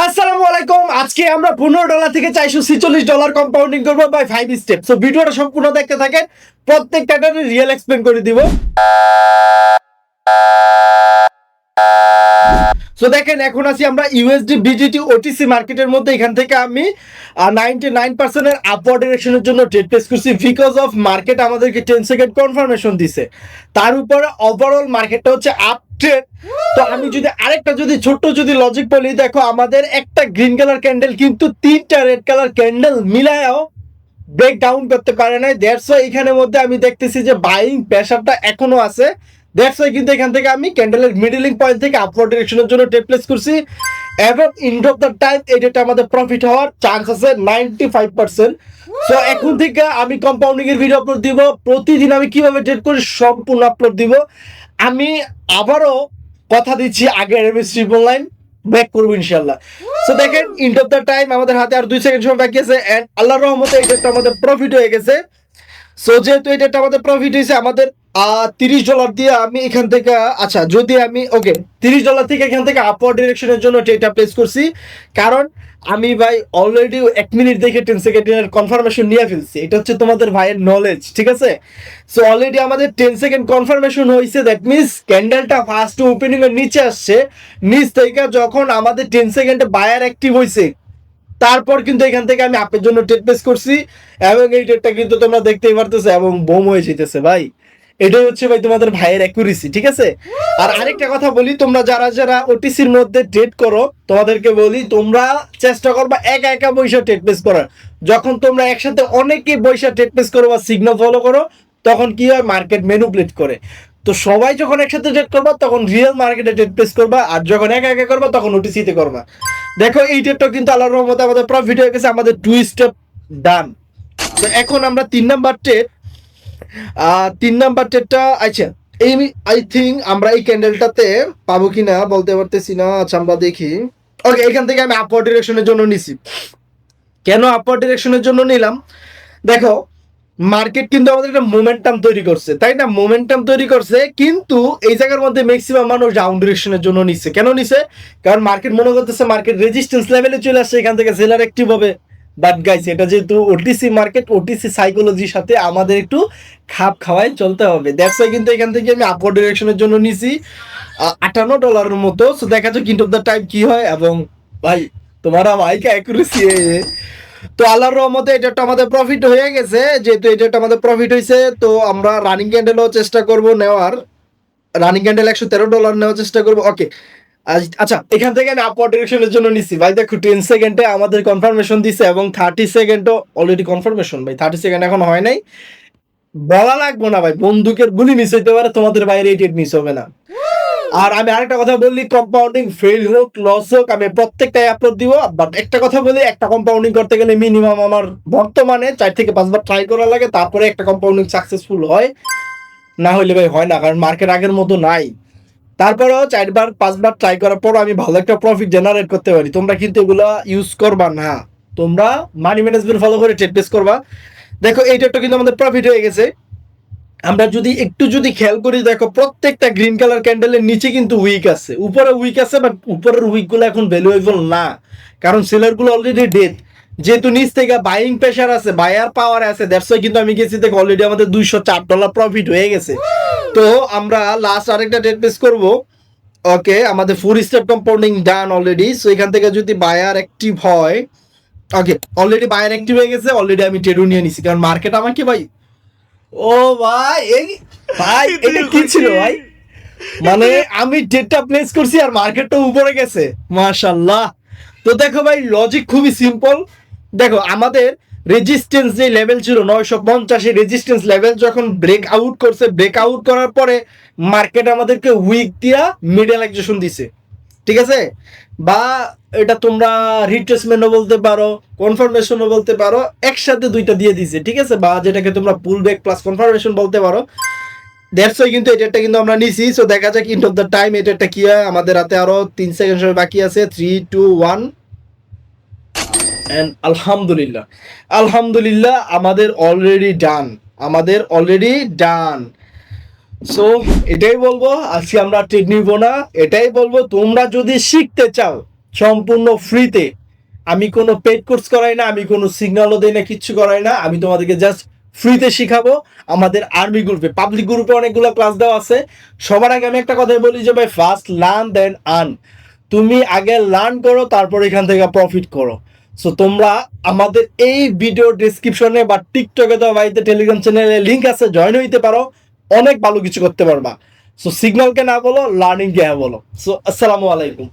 আসসালামু আলাইকুম। আজকে আমরা পনেরো ডলার থেকে চারশো ছিচল্লিশ ডলার কম্পাউন্ডিং করব বাই ফাইভ স্টেপ সো ভিডিওটা সম্পূর্ণ দেখতে থাকেন। প্রত্যেকটা রিয়েল এক্সপ্লেন করে দিব। সো দেখেন, এখন আছি আমরা ইউএসডি বিজিটি ওটিসি মার্কেটের মধ্যে। এখান থেকে আমি নাইনটি নাইন পার্সেন্টের আপওয়ার্ড ডিরেকশনের জন্য ট্রেড প্লেস করছি বিকজ অফ মার্কেট আমাদেরকে টেন সেকেন্ড কনফার্মেশন দিছে। তার উপরে ওভারঅল মার্কেটটা হচ্ছে আপ ট্রেড তো আমি যদি আরেকটা, যদি ছোট্ট যদি লজিক বলি, দেখো, আমাদের একটা গ্রিন কালার ক্যান্ডেল কিন্তু তিনটা রেড কালার ক্যান্ডেল মিলায়ও ব্রেক ডাউন করতে পারে নাই। ওয়াই এখানের মধ্যে আমি দেখতেছি যে বাইং প্রেশারটা এখনও আছে। দ্যাটস ওয়াই কিন্তু এখান থেকে আমি ক্যান্ডেলের মিডলিং পয়েন্ট থেকে আপওয়ার্ড ডিরেকশনের জন্য টেপ প্লেস করছি। এবং ইন্ড অফ দ্য টাইম এই ডেটা আমাদের প্রফিট হওয়ার চান্স আছে নাইনটি ফাইভ পার্সেন্ট সো এখন থেকে আমি কম্পাউন্ডিং এর ভিডিও আপলোড দিব। প্রতিদিন আমি কীভাবে ট্রেড করি সম্পূর্ণ আপলোড দিব। আমি আবারও কথা দিচ্ছি আগের এমএসটি অনলাইন ব্যাক করব ইনশাল্লাহ সো দেখেন ইন্ড অফ দ্য টাইম আমাদের হাতে আর দুই সেকেন্ড সময় বাকি আছে। এন্ড আল্লাহর রহমতে এই ডেটটা আমাদের প্রফিট হয়ে গেছে। সো যেহেতু এটা আমাদের প্রফিট হয়েছে, আমাদের তিরিশ ডলার দিয়ে আমি এখান থেকে আচ্ছা যদি আমি ওকে তিরিশ ডলার থেকে এখান থেকে আপওয়ার্ড ডিরেকশনের জন্য এটা প্লেস করছি, কারণ আমি ভাই অলরেডি এক মিনিট দেখে টেন সেকেন্ডের কনফার্মেশন নিয়ে ফেলছি। এটা হচ্ছে তোমাদের ভাইয়ের নলেজ ঠিক আছে? সো অলরেডি আমাদের টেন সেকেন্ড কনফার্মেশন হয়েছে দ্যাট মিনস ক্যান্ডেলটা ফার্স্ট ওপেনিং এর নিচে আসছে। নিচ থেকে যখন আমাদের টেন সেকেন্ডে বায়ার অ্যাক্টিভ হয়েছে তারপর কিন্তু এখান থেকে আমি আপের জন্য টেট প্লেস করছি, এবং এই টেটটা কিন্তু তোমরা দেখতেই পারতেছো, এবং বোম হয়ে যেতেছে ভাই। এটাই হচ্ছে ভাই তোমাদের ভাইয়ের অ্যাকুরেসি ঠিক আছে? আর আরেকটা কথা বলি, তোমরা যারা যারা ওটিসির মধ্যে ট্রেড করো, তোমাদেরকে বলি, তোমরা চেষ্টা করবা একা একা বৈশা ট্রেড প্লেস করার। যখন তোমরা একসাথে অনেকে বৈশা ট্রেড প্লেস করো বা সিগন্যাল ফলো করো, তখন কি হয়? মার্কেট মেনুপ্লেট করে। তো সবাই যখন একসাথে ট্রেড করবা, তখন রিয়েল মার্কেটে ট্রেড প্লেস করবা, আর যখন একা একা করবা, তখন ওটিসিতে করবা। দেখো, এই ট্রেডটা কিন্তু আল্লাহর রহমতে আমাদের প্রফিট হয়ে গেছে, আমাদের টু স্টেপ ডান তো এখন আমরা তিন নাম্বার ট্রেড তিন নাম্বার ট্রেডটা আচ্ছা এই আই থিঙ্ক আমরা এই ক্যান্ডেলটাতে পাবো কিনা বলতে পারতেছি না আচ্ছা আমরা দেখি। ওকে এখান থেকে আমি আপওয়ার্ড ডিরেকশনের জন্য নিছি। কেন আপওয়ার্ড ডিরেকশনের জন্য নিলাম? দেখো মার্কেট কিন্তু আমাদের একটা মোমেন্টাম তৈরি করছে। তাই না? মোমেন্টাম তৈরি করছে, কিন্তু এই জায়গার মধ্যে ম্যাক্সিমাম মানুষ ডাউন ডিরেকশনের জন্য নিচ্ছে কেন নিছে? কারণ মার্কেট মনে করতেছে মার্কেট রেজিস্ট্যান্স লেভেলে চলে আসছে, এখান থেকে সেলার অ্যাক্টিভ হবে। বাট গাইছে এটা যেহেতু ওটিসি মার্কেট ওটিসি সাইকোলজির সাথে আমাদের একটু খাপ খাওয়াই চলতে হবে। দ্যাটস ওয়াই কিন্তু এখান থেকে আমি আপওয়ার্ড ডিরেকশনের জন্য নিছি। আটান্ন ডলারের মতো। সো দেখা যাক অফ দ্য টাইম কি হয় এবং ভাই, তোমার মাইকা অ্যাকুরেসি তো আল্লাহর রহমতে এটা একটা আমাদের প্রফিট হয়ে গেছে। যেহেতু এটা একটা আমাদের প্রফিট হয়েছে তো আমরা রানিং ক্যান্ডেলও চেষ্টা করব নেওয়ার। রানিং ক্যান্ডেল একশো তেরো ডলার নেওয়ার চেষ্টা করব। ওকে আচ্ছা এখান থেকে আমি আপওয়ার্ড ডিরেকশনের জন্য নিছি। ভাই, দেখো টেন সেকেন্ডে আমাদের কনফার্মেশন দিছে এবং থার্টি সেকেন্ডও অলরেডি কনফার্মেশন ভাই। থার্টি সেকেন্ড এখন হয় নাই। বলা লাগবো না, ভাই। বন্দুকের গুলি মিস হইতে পারে, তোমাদের বাইরে এইট মিস হবে না। আর আমি আরেকটা কথা বললি কম্পাউন্ডিং ফেল হোক লস হোক, আমি প্রত্যেকটাই আপলোড দিব বাট একটা কথা বলি, একটা কম্পাউন্ডিং করতে গেলে মিনিমাম আমার বর্তমানে চার থেকে পাঁচবার ট্রাই করা লাগে, তারপরে একটা কম্পাউন্ডিং সাকসেসফুল হয়। না হইলে ভাই হয় না, কারণ মার্কেট আগের মতো নাই। তারপরেও চারবার, পাঁচবার ট্রাই করার পর আমি ভালো একটা প্রফিট জেনারেট করতে পারি। তোমরা কিন্তু এগুলো ইউজ করবা না। তোমরা মানি ম্যানেজমেন্ট ফলো করে ট্রেড প্লেস করবা। দেখো, এইটা একটা কিন্তু আমাদের প্রফিট হয়ে গেছে। আমরা যদি একটু যদি খেয়াল করি দেখো প্রত্যেকটা গ্রিন কালার ক্যান্ডেলের নিচে কিন্তু উইক আছে। উপরে উইক আছে বাট উপরের উইকগুলো এখন ভ্যালুয়েবল না। কারণ সেলারগুলো অলরেডি ডেথ যেহেতু নিচ থেকে বাইং প্রেশার আছে বায়ার পাওয়ার আছে দ্যাটস ওয়াই কিন্তু আমি গেছি দেখো অলরেডি আমাদের দুইশো চার ডলার প্রফিট হয়ে গেছে। তো আমরা লাস্ট আরেকটা ডেট পেস করব। ওকে আমাদের four step compounding done already so এখান থেকে যদি বায়ার অ্যাক্টিভ হয় ওকে অলরেডি বায়ার অ্যাক্টিভ হয়ে গেছে অলরেডি আমি টেরু নিয়ে নিছি। কারণ মার্কেট আমাকে ভাই ও ভাই এই ভাই এটা কি ছিল ভাই? মানে আমি ডেটটা প্লেস করছি আর মার্কেটটা উপরে গেছে। মাশাল্লাহ তো দেখো ভাই লজিক খুবই সিম্পল দেখো আমাদের রেজিস্ট্যান্স যে লেভেল ছিল নয়শো পঞ্চাশে রেজিস্ট্যান্স লেভেল যখন ব্রেক আউট করছে ব্রেক আউট করার পরে মার্কেট আমাদেরকে উইক দিয়া মিডল একজেশন দিছে। ঠিক আছে? বা এটা তোমরা রিট্রেসমেন্টও বলতে পারো কনফার্মেশনও বলতে পারো, একসাথে দুইটা দিয়ে দিছে ঠিক আছে? বা যেটাকে তোমরা পুল ব্যাক প্লাস কনফার্মেশন বলতে পারো। দ্যাটস ওয়াই কিন্তু এটা একটা কিন্তু আমরা নিছি। সো দেখা যাক ইন্ট অফ দ্য টাইম এটা একটা কি হয়। আমাদের হাতে আরও তিন সেকেন্ড সময় বাকি আছে। থ্রি টু ওয়ান অ্যান্ড আলহামদুলিল্লাহ। আলহামদুলিল্লাহ, আমাদের অলরেডি ডান আমাদের অলরেডি ডান সো এটাই বলব, আজকে আমরা ট্রেড নিব না। এটাই বলব, তোমরা যদি শিখতে চাও সম্পূর্ণ ফ্রিতে আমি কোনো পেড কোর্স করাই না, আমি কোনো সিগন্যালও দেই না, কিচ্ছু করাই না, আমি তোমাদেরকে জাস্ট ফ্রিতে শিখাবো। আমাদের আর্মি গ্রুপে পাবলিক গ্রুপে অনেকগুলো ক্লাস দেওয়া আছে। সবার আগে আমি একটা কথাই বলি যে ভাই ফার্স্ট লার্ন দেন আর্ন তুমি আগে লার্ন করো, তারপর এখান থেকে প্রফিট করো। সো তোমরা আমাদের এই ভিডিও ডিসক্রিপশনে বা টিকটকে তো বাড়িতে টেলিগ্রাম চ্যানেলে লিঙ্ক আছে জয়েন হইতে পারো। অনেক ভালো কিছু করতে পারবা। সো সিগন্যালকে না বলো লার্নিংকে হ্যাঁ বলো। সো আসসালামু আলাইকুম।